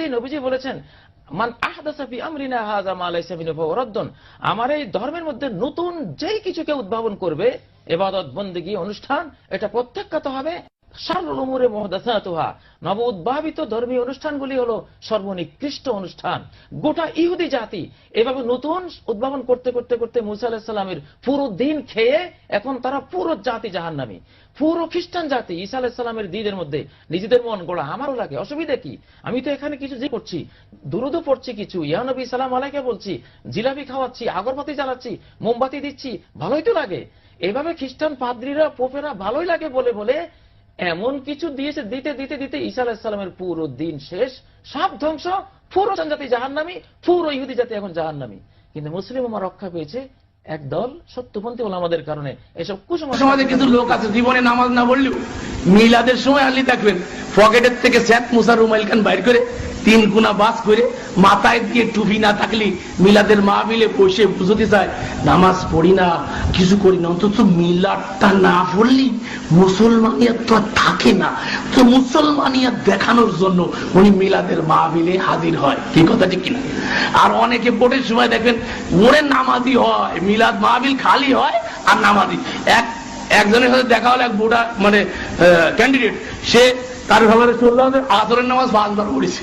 মধ্যেই নবীজি বলেছেন, মান আহদাসাফি আমরিনা হাজা মালাইসা মিনহু ফাহুয়া আমার এই ধর্মের মধ্যে নতুন যেই কিছুকে উদ্ভাবন করবে, এবাদত, বন্দেগী, অনুষ্ঠান, এটা প্রত্যাখ্যাত হবে। মুহদাসাতুহা। নব উদ্ভাবিত ধর্মীয় অনুষ্ঠানগুলি হলো সর্বনিকৃষ্ট অনুষ্ঠান। গোটা ইহুদি জাতি এভাবে নতুন উদ্ভাবন করতে করতে করতে মুসা পুরো দিন খেয়ে এখন তারা পুরো জাতি জাহান্নামী। পুরো খ্রিস্টান জাতি আলাহিসাল্লামের মধ্যে নিজেদের মন গোড়া। আমারও লাগে, অসুবিধা কি? আমি তো এখানে কিছু যে করছি, দুরুদও পড়ছি কিছু ইয়ানবী সালাম আলাইকে বলছি, জিলাপি খাওয়াচ্ছি, আগরবাতি জ্বালাচ্ছি, মোমবাতি দিচ্ছি, ভালোই তো লাগে। এভাবে খ্রিস্টান পাদ্রীরা, পোপেরা ভালোই লাগে বলে বলে এমন কিছু দিয়েছে, দিতে দিতে দিতে ঈসা আলাহিসাল্লামের পুরো দিন শেষ। সব ধ্বংস, পুরো জাতি জাহান্নামী, পুরো ইহুদি জাতি এখন জাহান্নামী। কিন্তু মুসলিম আমার রক্ষা পেয়েছে একদল সত্যপন্থী হল আমাদের কারণে। এসব কুসংস্কার সমাজে কিছু লোক আছে, জীবনে নামাজ না বললেও মিলাদের সময় আনলি দেখবেন। পকেটের থেকে স্যাট মুসার রুমাইল খান বাইর করে তিন গুণা বাস করে মাথায় দিয়ে টুপি না থাকলে মিলাদের মা মিলে বসে বুঝতে চায়, নামাজ পড়ি না, কিছু করি না, অন্তত মিলাদটা না পড়লি মুসলমানিয়া তো থাকে না। তো মুসলমানিয়া দেখানোর জন্য উনি মিলাদের মা মিলে হাজির হয়। কি কথা, ঠিক কিনা? আর অনেকে ভোটের সময় দেখবেন ওরে নামাজি হয়, মিলাদ মাহবিল খালি হয় আর নামাজি। এক, একজনের সাথে দেখা হলো এক বুড়া মানে ক্যান্ডিডেট সে তার ভাবে চলল আসরের নামাজ পাঁচবার পড়েছে।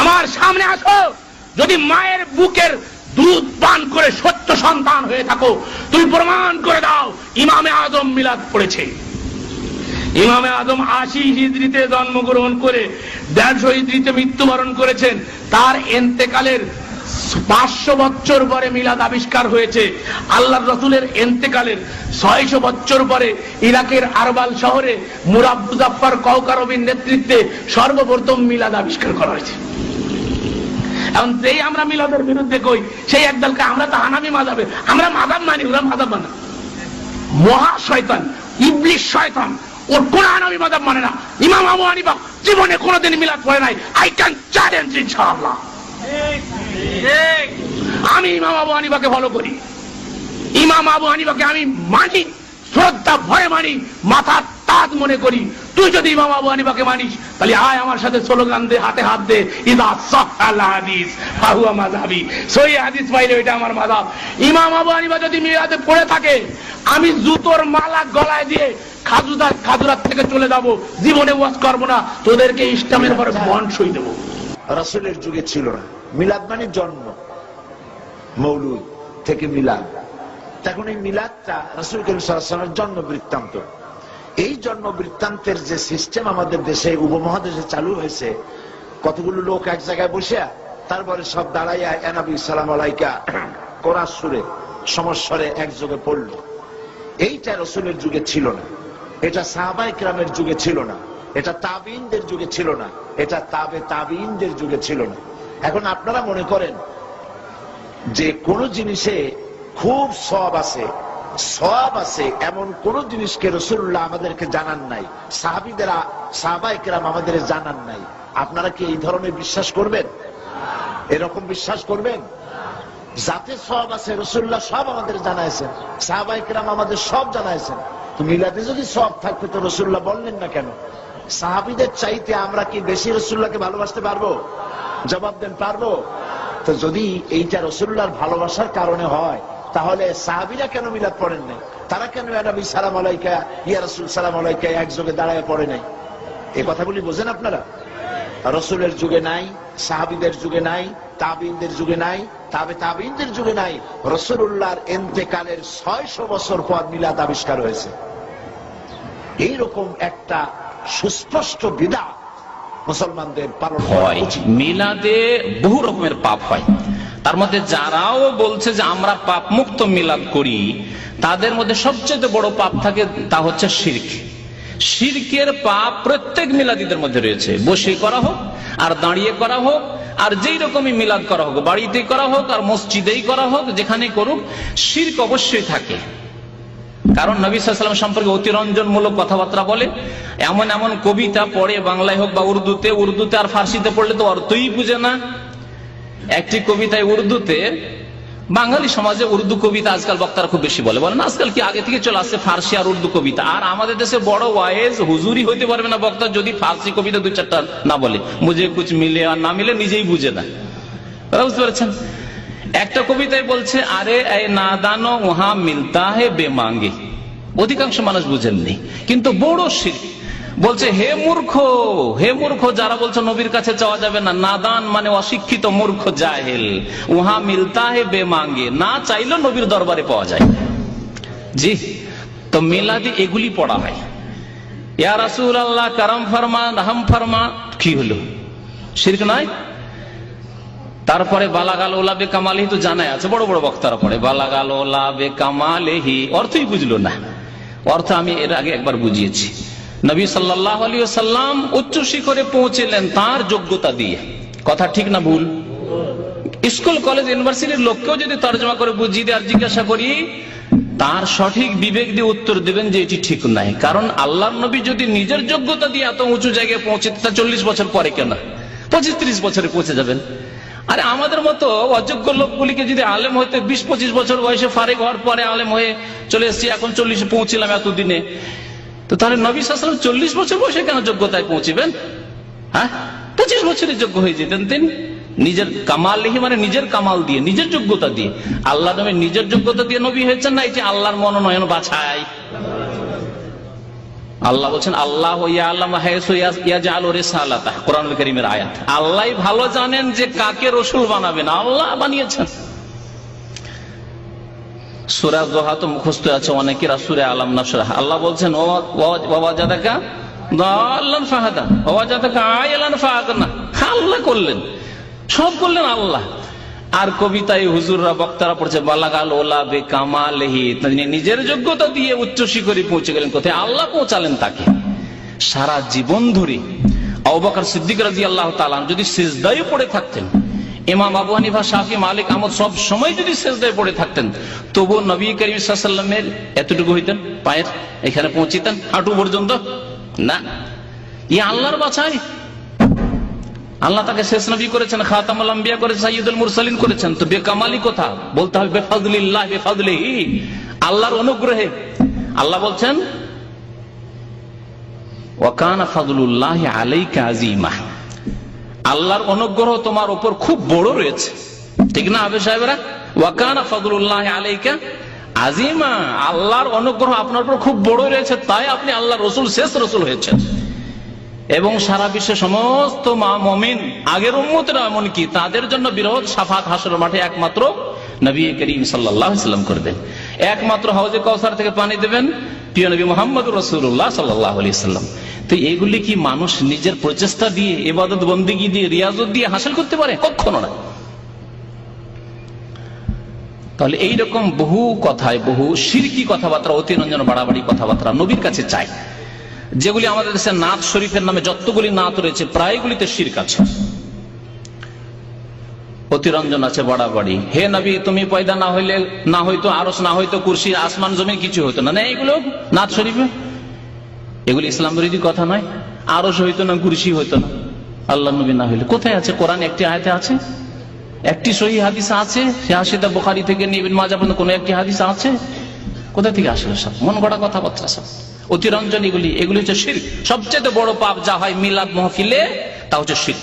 আমার সামনে আসো। যদি মায়ের বুকের দুধ পান করে সত্য সন্তান হয়ে থাকো, তুমি প্রমাণ করে দাও, ইমামে আদম মিলাদ পড়েছে। ইমামে আদম আশি হিজড়িতে জন্মগ্রহণ করে, দেড়শো হিজড়িতে মৃত্যুবরণ করেছেন। তার এন্তেকালের পাঁচশো বছর পরে মিলাদ আবিষ্কার হয়েছে। আল্লাহ রসুলের এন্তেকালের ছয়শো বছর পরে ইরাকের আরবাল শহরে মুরাব মুজাফর কৌকারবির নেতৃত্বে সর্বপ্রথম মিলাদ আবিষ্কার করা হয়েছে। এখন যেই আমরা মিলাদের বিরুদ্ধে কই, সেই একদলকে আমরা তো হানামি মাজাবে। আমরা মাদাব মানি, ওরা মাদাব মানে। মহা শয়তান, ইবলিশ শয়তান। ওর কোন হানামি মাদাব মানে না। ইমাম আবু হানিফা জীবনে কোনোদিন মিলাদ পড়ে নাই। আই ক্যান চ্যালেঞ্জ ইনশাআল্লাহ। আমি ইমাম আবু হানিফাকে ফলো করি। ইমাম আবু হানিফাকে আমি মানি, শ্রদ্ধা, ভয় মানি, মাথা মনে করি, তুই যদি ইমাম আবু হানিফাকে মানিস, তাহলে আয় আমার সাথে স্লোগান দে, হাতে হাত দে, ইদা সাহাল হাদিস, ফাহুয়া মাযহাবি। সহি হাদিস পাইলে ওইটা আমার মাযহাব। ইমাম আবু হানিফা যদি মিরাতে পড়ে থাকে, আমি জুতোর মালা গলায় দিয়ে খাজুদার খাজুরাত থেকে চলে যাব, জীবনে ওয়াজ করব না, তোদেরকে ইসলামের পরে বন্ড সই দেবো। রাসূলের যুগে ছিল না। মিলাদ মানে জন্ম মৌলুদ থেকে মিলাদ। তখন এই মিলাদটা রাসূল করিম ওয়াসাল্লামের জন্ম বৃত্তান্ত এই জন্ম বৃত্তান্তের যে সিস্টেম আমাদের দেশে, উপমহাদেশে চালু হয়েছে, কতগুলো লোক এক জায়গায় বসে তারপরে সব দাঁড়াইয়া এনাবি সালাম আলাইকা কোরআন সুরে, সমস্বরে একযোগে পড়ল। এইটা রসুলের যুগে ছিল না। এটা সাহাবাই ক্রামের যুগে ছিল না। এটা তাবিনদের যুগে ছিল না। এটা তাবে তাবিনদের যুগে ছিল না। এখন আপনারা মনে করেন যে কোন জিনিসে খুব সব আছে। সব আছে, এমন কোন জিনিসকে রসুল্লাহ আমাদেরকে জানান নাই। সাহাবিদেরা সাহাবাই কেরাম আমাদের জানান নাই। আপনারা কি এই ধরনের বিশ্বাস করবেন? এরকম বিশ্বাস করবেন? যাতে সব আছে রসুল্লাহ সব আমাদের জানাইছেন। সাহাবাই কেরাম আমাদের সব জানাইছেন। তো যদি সব থাকতো, তো রসুল্লাহ বললেন না কেন? সাহাবিদের চাইতে আমরা কি বেশি রসুল্লাহকে ভালোবাসতে পারব? জবাব দেন, পারব। তো যদি এইটা রসুল্লাহর ভালোবাসার কারণে হয় তাহলে সাহাবিরা কেন মিলাদ পড়েন নাই? তারা কেন নবী সালাম আলাইকা ইয়া রসুল সালাম আলাইকা একযোগে দাঁড়ায় পড়ে নাই? এই কথাগুলি বোঝেন আপনারা? রসুলের যুগে নাই সাহাবিদের যুগে নাই তাবিনদের যুগে নাই তাবে তাবিনদের যুগে নাই রসুল্লাহর এন্তেকালের ছয়শো বছর পর মিলাদ আবিষ্কার হয়েছে। এইরকম একটা সুস্পষ্ট বিদা মুসলমানদের পালন হয়। মিলাদে বহু রকমের পাপ হয়। তার মধ্যে যারাও বলছে যে আমরা পাপ মুক্ত মিলাদ করি, তাদের মধ্যে সবচেয়ে বড় পাপ থাকে, তা হচ্ছে শির্ক। শিরকের পাপ প্রত্যেক মিলাদিদের মধ্যে রয়েছে। বসে করা হোক, আর দাঁড়িয়ে করা হোক, আর যেই রকমই মিলাদ করা হোক বাড়িতেই করা হোক, আর মসজিদেই করা হোক যেখানে করুক, শির্ক অবশ্যই থাকে। কারণ নবী সাল্লাম সম্পর্কে অতিরঞ্জনমূলক কথাবার্তা বলে এমন এমন কবিতা পড়ে, বাংলায় হোক বা উর্দুতে উর্দুতে আর ফার্সিতে পড়লে তো অর্থই বুঝে না। একটি কবিতায় উর্দুতে, বাঙালি সমাজে উর্দু কবিতা আজকাল বক্তারা খুব বেশি বলে। বলেন, আজকাল কি আগে থেকে চলে আসছে ফার্সি আর উর্দু কবিতা? আর আমাদের দেশে বড় ওয়াইজ হুজুরি হইতে পারবে না বক্তা যদি ফার্সি কবিতা দু চারটা না বলে। মুঝে কুছ মিলে আর না মিলে নিজেই বুঝে না। বুঝতে পারছেন? একটা কবিতায় বলছে, আরে নাদানো, উহা মিলতা হে বেমাঙ্গে অধিকাংশ মানুষ বুঝেননি। কিন্তু বড় শির বলছে, হে মূর্খ হে মূর্খ, যারা বলছে নবীর কাছে চাওয়া যাবে না, নাদান মানে অশিক্ষিত মূর্খ জাহেল। উহা মিলতা হে বেমাঙ্গে, না চাইলেও নবীর দরবারে পাওয়া যায় জি, তো মিলাদি এগুলি পড়া হয়। ইয়া রাসূল আল্লাহ ফরমা ফরমা, কি হলো? শিরক তারপরে, বালাগাল ওলাবে কামালেহি তো জানাই আছে, বড় বড় বক্তারা পড়ে, বালাগাল ওলাবে কামালেহি অর্থই বুঝলো না। অর্থ আমি এর আগে একবার বুঝিয়েছি। নবী সাল্লাহ আলী সাল্লাম উচ্চ শিখরে পৌঁছেলেন তার যোগ্যতা দিয়ে। কথা ঠিক না ভুল? স্কুল, কলেজ, ইউনিভার্সিটির লোককেও যদি তর্জমা করে বুঝিয়ে আর জিজ্ঞাসা করি, তার সঠিক বিবেক দিয়ে উত্তর দেবেন যে এটি ঠিক নাই কারণ আল্লাহ নবী যদি নিজের যোগ্যতা দিয়ে এত উঁচু জায়গায় পৌঁছে তা চল্লিশ বছর পরে কেন? পঁচিশ, ত্রিশ বছরে পৌঁছে যাবেন। আরে আমাদের মতো অযোগ্য লোকগুলিকে যদি আলেম হইতে বিশ, পঁচিশ বছর বয়সে ফারেক হওয়ার পরে আলেম হয়ে চলে এসেছি, এখন চল্লিশে পৌঁছিলাম এতদিনে। তো তাহলে নবী সাসলাম চল্লিশ বছর বয়সে কেন যোগ্যতায় পৌঁছিবেন? হ্যাঁ? পঁচিশ বছরের যোগ্য হয়ে যেতেন তিনি। নিজের কামাল লিখে মানে নিজের কামাল দিয়ে, নিজের যোগ্যতা দিয়ে। আল্লাহ নবী নিজের যোগ্যতা দিয়ে নবী হয়েছেন না এটি আল্লাহর মনোনয়ন বাছাই। আল্লাহ বলছেন, আল্লাহ কোরআন করিমের আয়াত। আল্লাহ ভালো জানেন যে কাকে রসুল বানাবেন। আল্লাহ বানিয়েছেন। সুরা দোহা তো মুখস্থ আছে অনেকেরা সুরে আলাম না সুরা আল্লাহ বলছেন আল্লাহ করলেন, সব করলেন আল্লাহ। আর কবিতায় হুজুররা, বক্তারা পড়ছে, বালাগাল ওলা বে কামালেহি তিনি নিজের যোগ্যতা দিয়ে উচ্চ শিখরে পৌঁছে গেলেন, কোথায় আল্লাহ পৌঁছালেন তাকে? সারা জীবন ধরে অবাকার সিদ্দিক রাজি আল্লাহ তালাম যদি সেজদায় পড়ে থাকতেন ইমাম আবু হানিফা, শাফি, মালিক, আহমদ সব সময় যদি সেজদায় পড়ে থাকতেন তবু নবী করিম সাল্লামের এতটুকু হইতেন, পায়ের এখানে পৌঁছিতেন, হাঁটু পর্যন্ত? না। ই আল্লাহর বাছাই। আল্লাহ তাকে শেষ নবী করেছেন, খাতামুল করেছেন তো বেকামালি কথা? বলতে হবে আল্লাহর অনুগ্রহে। আল্লাহ বলছেন আলাইকা আজিমা আল্লাহর অনুগ্রহ তোমার উপর খুব বড় রয়েছে। ঠিক না আবে সাহেবরা? ওয়াকানা ফাদলুল্লাহ আলাইকা আজিমা। আল্লাহর অনুগ্রহ আপনার উপর খুব বড় রয়েছে, তাই আপনি আল্লাহ রসুল, শেষ রসুল হয়েছেন। এবং সারা বিশ্বের সমস্ত মা মমিন, আগের উন্মতরা এমনকি তাদের জন্য বিরোধ সাফাত হাসর মাঠে একমাত্র নবী করিম সাল্লাম করবেন একমাত্র হাউজে কৌসার থেকে পানি দেবেন, প্রিয় নবী মোহাম্মদ রসুল্লাহ সাল্লাহ আলি সাল্লাম। তো এগুলি কি মানুষ নিজের প্রচেষ্টা দিয়ে এবাদত বন্দিগি দিয়ে, রিয়াজত দিয়ে হাসিল করতে পারে? কখনো না। তাহলে এইরকম বহু কথায়, বহু সিরকি কথাবার্তা, অতিরঞ্জন বাড়াবাড়ি কথাবার্তা নবীর কাছে চাই। যেগুলি আমাদের দেশে নাথ শরীফের নামে যতগুলি নাথ রয়েছে, প্রায়গুলিতে শির্ক আছে। অতিরঞ্জন আছে, বাড়াবাড়ি। হে নবী, তুমি পয়দা না হইলে, না হইতো আরস না হইতো কুর্সি, আসমান, জমিন, কিছু হইতো না। এগুলো নাথ শরীফে? এগুলি ইসলাম বিরোধী কথা নয়। আরস হইতো না গুরুশি হইতো না। আল্লাহ নবী না হইলে। কোথায় আছে? কোরআন একটি আয়তে আছে? একটি সহি হাদিস আছে? সে হাসিদা বোখারি থেকে নিবেন মাঝা পর্যন্ত কোনো একটি হাদিস আছে? কোথা থেকে আসলে সব মন গড়া কথাবার্তা সব। অতিরঞ্জন এগুলি। এগুলি হচ্ছে শির। সবচেয়ে বড় পাপ যা হয় মিলাদ মহফিলে, তা হচ্ছে শির।